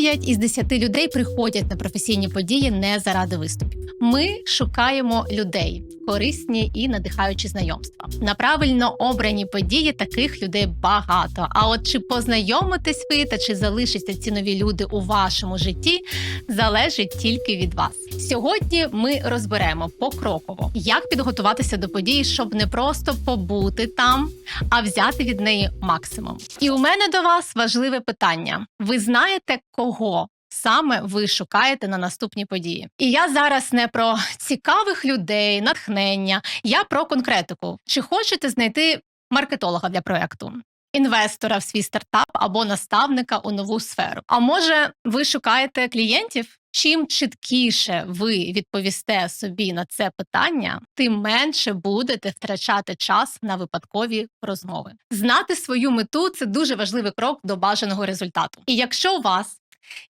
9 із 10 людей приходять на професійні події не заради виступів. Ми шукаємо людей, корисні і надихаючі знайомства. На правильно обрані події таких людей багато. А от чи познайомитесь ви та чи залишаться ці нові люди у вашому житті, залежить тільки від вас. Сьогодні ми розберемо покроково, як підготуватися до події, щоб не просто побути там, а взяти від неї максимум. І у мене до вас важливе питання: ви знаєте кого? Саме ви шукаєте на наступні події, і я зараз не про цікавих людей, натхнення, я про конкретику. Чи хочете знайти маркетолога для проекту? Інвестора в свій стартап або наставника у нову сферу. А може, ви шукаєте клієнтів? Чим чіткіше ви відповісте собі на це питання, тим менше будете втрачати час на випадкові розмови. Знати свою мету це дуже важливий крок до бажаного результату. І якщо у вас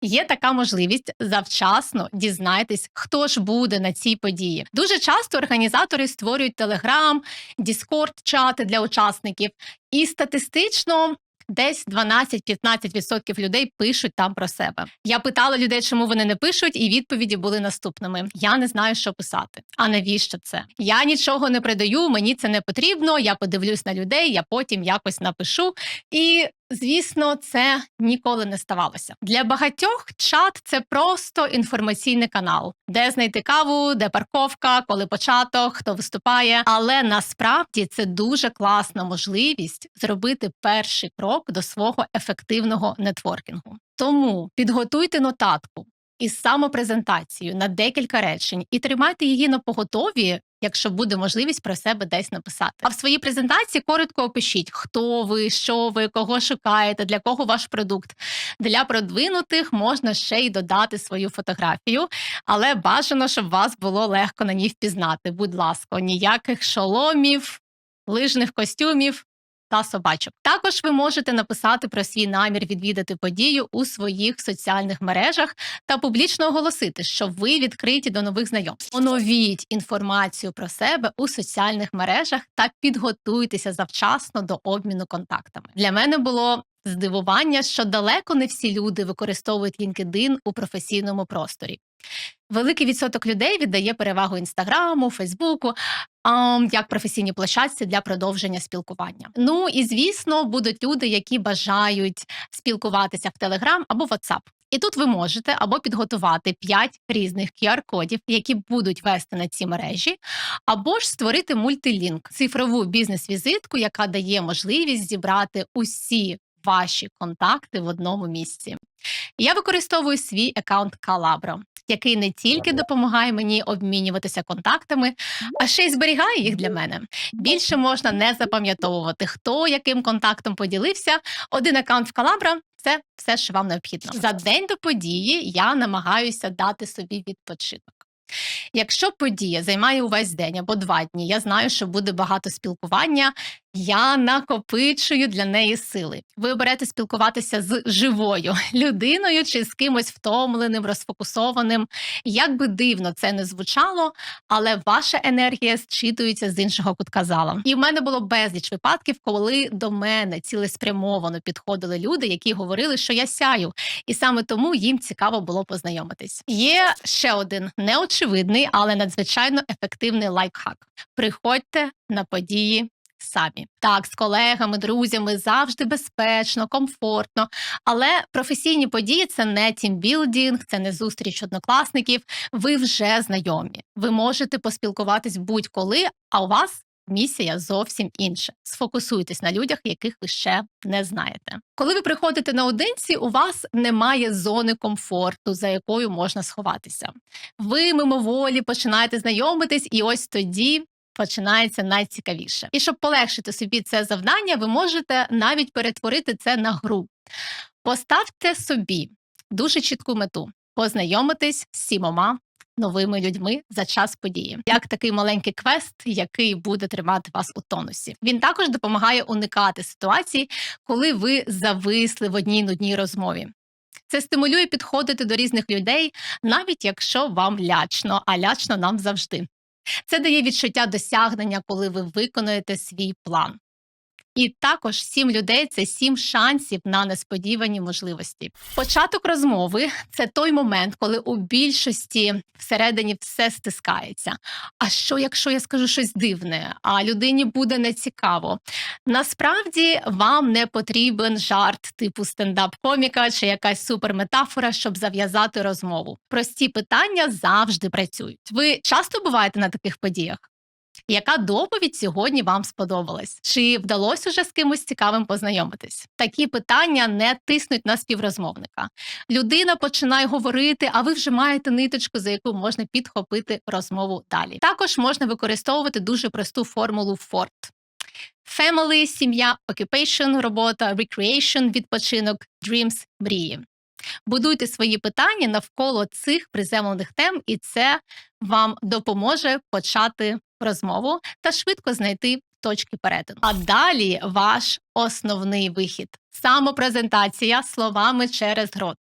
Є така можливість завчасно дізнайтесь, хто ж буде на цій події. Дуже часто організатори створюють телеграм, діскорд чати для учасників, і статистично десь 12-15% людей пишуть там про себе. Я питала людей, чому вони не пишуть, і відповіді були наступними: я не знаю, що писати. А навіщо це? Я нічого не придаю, мені це не потрібно. Я подивлюсь на людей, я потім якось напишу. І звісно, це ніколи не ставалося. Для багатьох чат це просто інформаційний канал, де знайти каву, де парковка, коли початок, хто виступає. Але насправді це дуже класна можливість зробити перший крок до свого ефективного нетворкінгу. Тому підготуйте нотатку. Із самопрезентацією на декілька речень і тримайте її на поготові якщо буде можливість про себе десь написати. А в своїй презентації коротко опишіть, хто ви, що ви, кого шукаєте, для кого ваш продукт. Для продвинутих можна ще й додати свою фотографію, але бажано, щоб вас було легко на ній впізнати. Будь ласка, ніяких шоломів, лижних костюмів та собачок. Також ви можете написати про свій намір відвідати подію у своїх соціальних мережах та публічно оголосити, що ви відкриті до нових знайомств. Оновіть інформацію про себе у соціальних мережах та підготуйтеся завчасно до обміну контактами. Для мене було здивування, що далеко не всі люди використовують LinkedIn у професійному просторі. Великий відсоток людей віддає перевагу інстаграму, Фейсбуку як професійні площадці для продовження спілкування. Ну і звісно, будуть люди, які бажають спілкуватися в Телеграм або WhatsApp. І тут ви можете або підготувати 5 різних QR-кодів, які будуть вести на ці мережі, або ж створити мультилінк, цифрову бізнес-візитку, яка дає можливість зібрати усі ваші контакти в одному місці. Я використовую свій аккаунт Calabro який не тільки допомагає мені обмінюватися контактами, а ще й зберігає їх для мене. Більше можна не запам'ятовувати, хто яким контактом поділився. Один аккаунт в Калабра це все, що вам необхідно. За день до події я намагаюся дати собі відпочинок. Якщо подія займає увесь день або два дні, я знаю, що буде багато спілкування, я накопичую для неї сили. Ви оберете спілкуватися з живою людиною чи з кимось втомленим, розфокусованим. Як би дивно це не звучало, але ваша енергія зчитується з іншого кутка зала. І в мене було безліч випадків, коли до мене цілеспрямовано підходили люди, які говорили, що я сяю, і саме тому їм цікаво було познайомитись. Є ще один неочевидний, але надзвичайно ефективний лайфхак. Приходьте на події самі. Так, з колегами, друзями завжди безпечно, комфортно. Але професійні події це не тімбілдінг, це не зустріч однокласників. Ви вже знайомі. Ви можете поспілкуватись будь-коли, а у вас. Місія зовсім інша. Сфокусуйтесь на людях, яких ви ще не знаєте. Коли ви приходите наодинці, у вас немає зони комфорту, за якою можна сховатися. Ви мимоволі починаєте знайомитись, і ось тоді починається найцікавіше. І щоб полегшити собі це завдання, ви можете навіть перетворити це на гру. Поставте собі дуже чітку мету познайомитись з сімома новими людьми за час події, як такий маленький квест, який буде тримати вас у тонусі. Він також допомагає уникати ситуацій, коли ви зависли в одній нудній розмові. Це стимулює підходити до різних людей, навіть якщо вам лячно, а лячно нам завжди. Це дає відчуття досягнення, коли ви виконуєте свій план. І також сім людей це сім шансів на несподівані можливості. Початок розмови це той момент, коли у більшості всередині все стискається. А що, якщо я скажу щось дивне, а людині буде нецікаво? Насправді вам не потрібен жарт типу стендап-коміка чи якась суперметафора, щоб зав'язати розмову. Прості питання завжди працюють. Ви часто буваєте на таких подіях? Яка доповідь сьогодні вам сподобалась? Чи вдалося вже з кимось цікавим познайомитись? Такі питання не тиснуть на співрозмовника. Людина починає говорити, а ви вже маєте ниточку, за яку можна підхопити розмову далі. Також можна використовувати дуже просту формулу FORT. Family, сім'я, occupation, робота, recreation, відпочинок, dreams, мрії. Будуйте свої питання навколо цих приземлених тем, і це вам допоможе почати розмову та швидко знайти точки перетину. А далі ваш основний вихід. Самопрезентація словами через рот.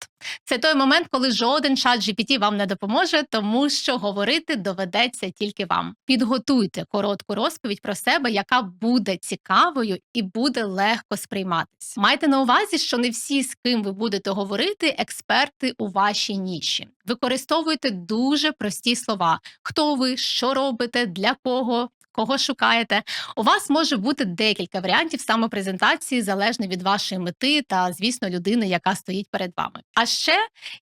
Це той момент, коли жоден чат GPT вам не допоможе, тому що говорити доведеться тільки вам. Підготуйте коротку розповідь про себе, яка буде цікавою і буде легко сприйматись. Майте на увазі, що не всі, з ким ви будете говорити, експерти у вашій ніші. Використовуйте дуже прості слова: хто ви, що робите, для кого. Кого шукаєте, у вас може бути декілька варіантів самопрезентації, залежно від вашої мети та, звісно, людини, яка стоїть перед вами. А ще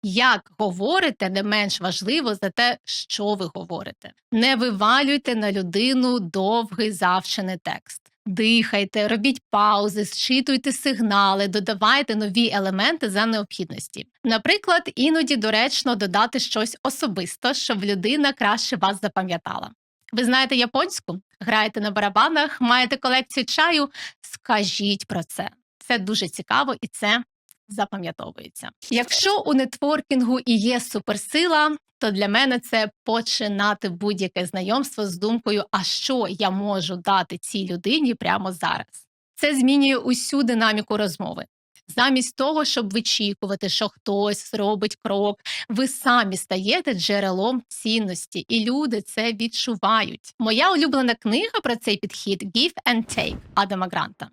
як говорите, не менш важливо за те, що ви говорите. Не вивалюйте на людину довгий завчений текст. Дихайте, робіть паузи, зчитуйте сигнали, додавайте нові елементи за необхідності. Наприклад, іноді доречно додати щось особисто, щоб людина краще вас запам'ятала. Ви знаєте японську, граєте на барабанах, маєте колекцію чаю. Скажіть про це. Це дуже цікаво і це запам'ятовується. Якщо у нетворкінгу і є суперсила, то для мене це починати будь-яке знайомство з думкою, а що я можу дати цій людині прямо зараз. Це змінює усю динаміку розмови. Замість того, щоб вичікувати, що хтось зробить крок, ви самі стаєте джерелом цінності, і люди це відчувають. Моя улюблена книга про цей підхід «Give and Take» Адама Гранта.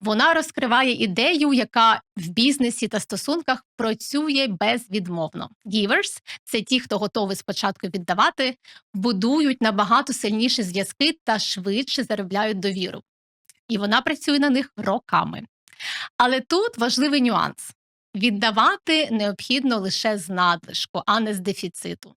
Вона розкриває ідею, яка в бізнесі та стосунках працює безвідмовно. Givers – це ті, хто готовий спочатку віддавати, будують набагато сильніші зв'язки та швидше заробляють довіру. І вона працює на них роками. Але тут важливий нюанс: віддавати необхідно лише з надлишку, а не з дефіциту.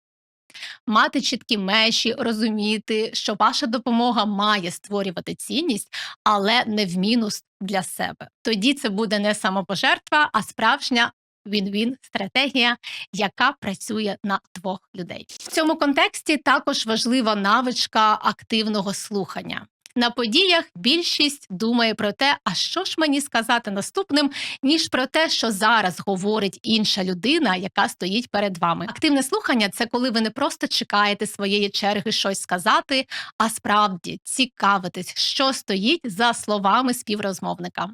Мати чіткі межі, розуміти, що ваша допомога має створювати цінність, але не в мінус для себе. Тоді це буде не самопожертва, а справжня він-він стратегія, яка працює на двох людей. В цьому контексті також важлива навичка активного слухання. На подіях більшість думає про те, а що ж мені сказати наступним, ніж про те, що зараз говорить інша людина, яка стоїть перед вами. Активне слухання це коли ви не просто чекаєте своєї черги щось сказати, а справді цікавитесь, що стоїть за словами співрозмовника.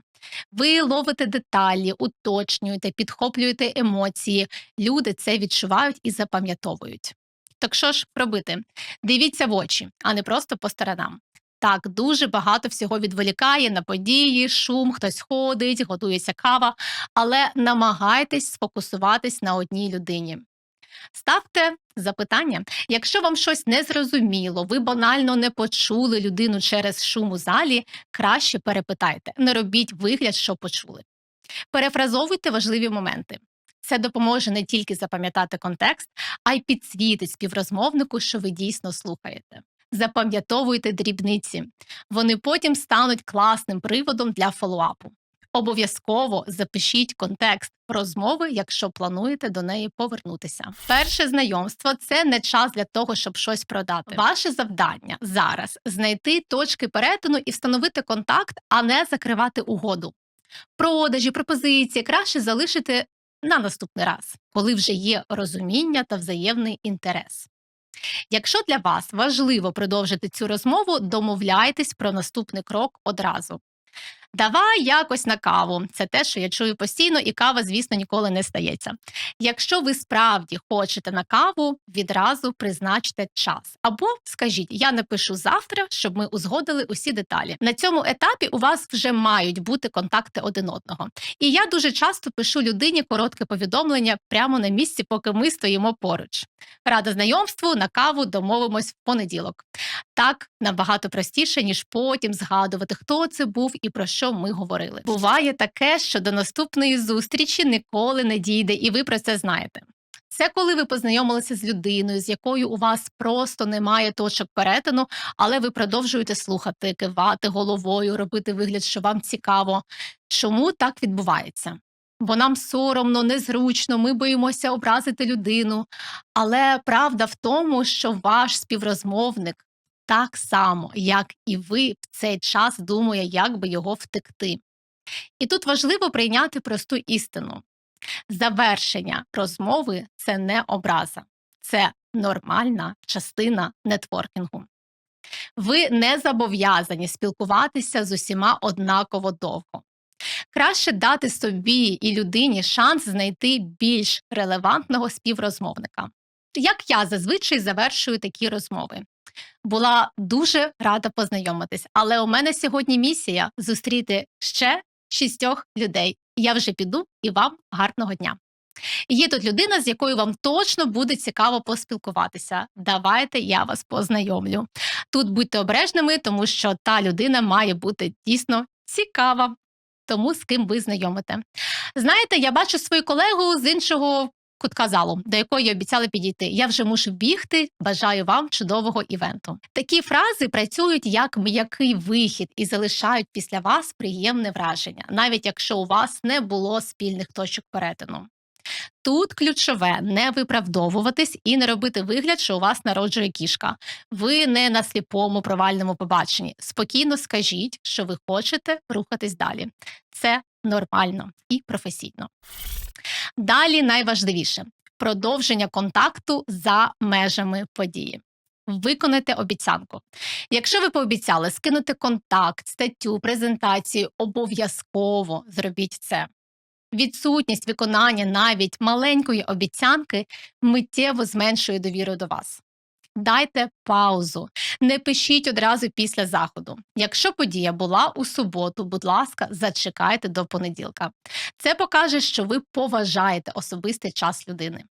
Ви ловите деталі, уточнюєте, підхоплюєте емоції. Люди це відчувають і запам'ятовують. Так що ж робити? Дивіться в очі, а не просто по сторонам. Так, дуже багато всього відволікає на події, шум, хтось ходить, готується кава, але намагайтесь сфокусуватись на одній людині. Ставте запитання. Якщо вам щось не зрозуміло, ви банально не почули людину через шум у залі, краще перепитайте, не робіть вигляд, що почули. Перефразовуйте важливі моменти. Це допоможе не тільки запам'ятати контекст, а й підсвітить співрозмовнику, що ви дійсно слухаєте. Запам'ятовуйте дрібниці. Вони потім стануть класним приводом для фоллоуапу. Обов'язково запишіть контекст розмови, якщо плануєте до неї повернутися. Перше знайомство це не час для того, щоб щось продати. Ваше завдання зараз знайти точки перетину і встановити контакт, а не закривати угоду. Продажі, пропозиції краще залишити на наступний раз, коли вже є розуміння та взаємний інтерес. Якщо для вас важливо продовжити цю розмову, домовляйтесь про наступний крок одразу. Давай якось на каву. Це те, що я чую постійно, і кава, звісно, ніколи не стається. Якщо ви справді хочете на каву, відразу призначте час. Або скажіть, я напишу завтра, щоб ми узгодили усі деталі. На цьому етапі у вас вже мають бути контакти один одного. І я дуже часто пишу людині коротке повідомлення прямо на місці, поки ми стоїмо поруч. Рада знайомству на каву домовимось в понеділок. Так набагато простіше, ніж потім згадувати, хто це був і про що ми говорили. Буває таке, що до наступної зустрічі ніколи не дійде, і ви про це знаєте. Це коли ви познайомилися з людиною, з якою у вас просто немає точок перетину, але ви продовжуєте слухати, кивати головою, робити вигляд, що вам цікаво. Чому так відбувається? Бо нам соромно, незручно, ми боїмося образити людину. Але правда в тому, що ваш співрозмовник так само, як і ви в цей час думає, як би його втекти. І тут важливо прийняти просту істину: завершення розмови це не образа, це нормальна частина нетворкінгу. Ви не зобов'язані спілкуватися з усіма однаково довго. Краще дати собі і людині шанс знайти більш релевантного співрозмовника. Як я зазвичай завершую такі розмови. Була дуже рада познайомитись, але у мене сьогодні місія зустріти ще шістьох людей. Я вже піду і вам гарного дня. Є тут людина, з якою вам точно буде цікаво поспілкуватися. Давайте я вас познайомлю. Тут будьте обережними, тому що та людина має бути дійсно цікава, тому з ким ви знайомите. Знаєте, я бачу свою колегу з іншого кутка залу, до якої обіцяли підійти. Я вже мушу бігти. Бажаю вам чудового івенту. Такі фрази працюють як м'який вихід і залишають після вас приємне враження, навіть якщо у вас не було спільних точок перетину. Тут ключове не виправдовуватись і не робити вигляд, що у вас народжує кішка. Ви не на сліпому провальному побаченні. Спокійно скажіть, що ви хочете рухатись далі. Це нормально і професійно. Далі найважливіше продовження контакту за межами події. Виконайте обіцянку. Якщо ви пообіцяли скинути контакт, статтю, презентацію, обов'язково зробіть це. Відсутність виконання навіть маленької обіцянки миттєво зменшує довіру до вас. Дайте паузу, не пишіть одразу після заходу. Якщо подія була у суботу, будь ласка, зачекайте до понеділка. Це покаже, що ви поважаєте особистий час людини.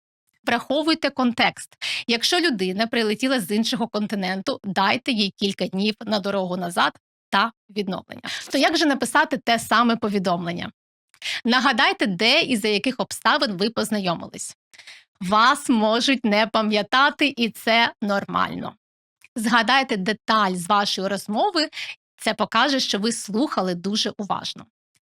Враховуйте контекст. Якщо людина прилетіла з іншого континенту, дайте їй кілька днів на дорогу назад та відновлення. То як же написати те саме повідомлення? Нагадайте, де і за яких обставин ви познайомились. Вас можуть не пам'ятати, і це нормально. Згадайте деталь з вашої розмови, це покаже, що ви слухали дуже уважно.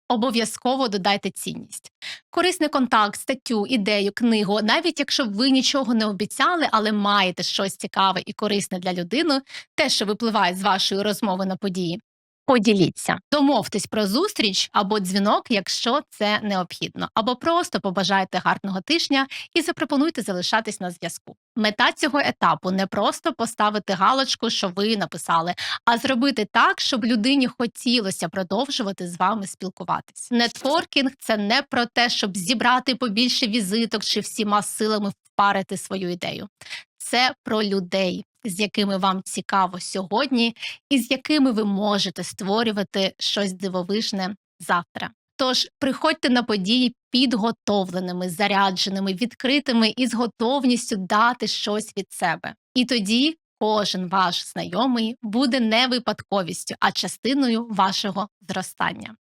Обов'язково додайте цінність. Корисний контакт, статтю, ідею, книгу, навіть якщо ви нічого не обіцяли, але маєте щось цікаве і корисне для людини, те, що випливає з вашої розмови на події, Поділіться, домовтесь про зустріч або дзвінок, якщо це необхідно, або просто побажайте гарного тижня і запропонуйте залишатись на зв'язку. Мета цього етапу не просто поставити галочку, що ви написали, а зробити так, щоб людині хотілося продовжувати з вами спілкуватись. Нетворкінг це не про те, щоб зібрати побільше візиток чи всіма силами впарити свою ідею. Це про людей, з якими вам цікаво сьогодні, і з якими ви можете створювати щось дивовижне завтра. Тож приходьте на події підготовленими, зарядженими, відкритими і з готовністю дати щось від себе. І тоді кожен ваш знайомий буде не випадковістю, а частиною вашого зростання.